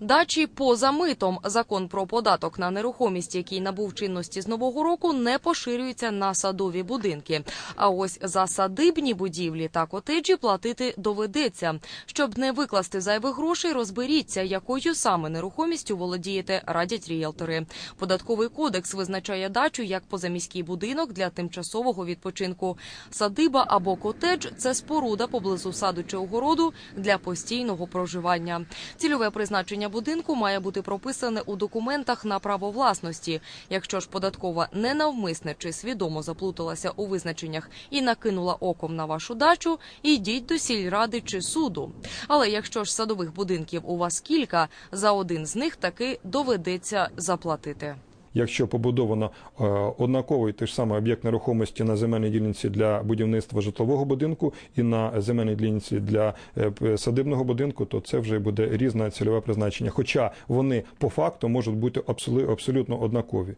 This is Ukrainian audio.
Дачі поза митом. Закон про податок на нерухомість, який набув чинності з нового року, не поширюється на садові будинки. А ось за садибні будівлі та котеджі платити доведеться. Щоб не викласти зайвих грошей, розберіться, якою саме нерухомістю володієте, радять ріелтори. Податковий кодекс визначає дачу як позаміський будинок для тимчасового відпочинку. Садиба або котедж – це споруда поблизу саду чи огороду для постійного проживання. Цільове призначення будинку має бути прописане у документах на право власності. Якщо ж податкова ненавмисне чи свідомо заплуталася у визначеннях і накинула оком на вашу дачу, йдіть до сільради чи суду. Але якщо ж садових будинків у вас кілька, за один з них таки доведеться заплатити. Якщо побудовано е, однаковий той ж самий об'єкт нерухомості на земельній дільниці для будівництва житлового будинку і на земельній дільниці для е, садибного будинку, то це вже буде різне цільове призначення. Хоча вони по факту можуть бути абсолю- абсолютно однакові.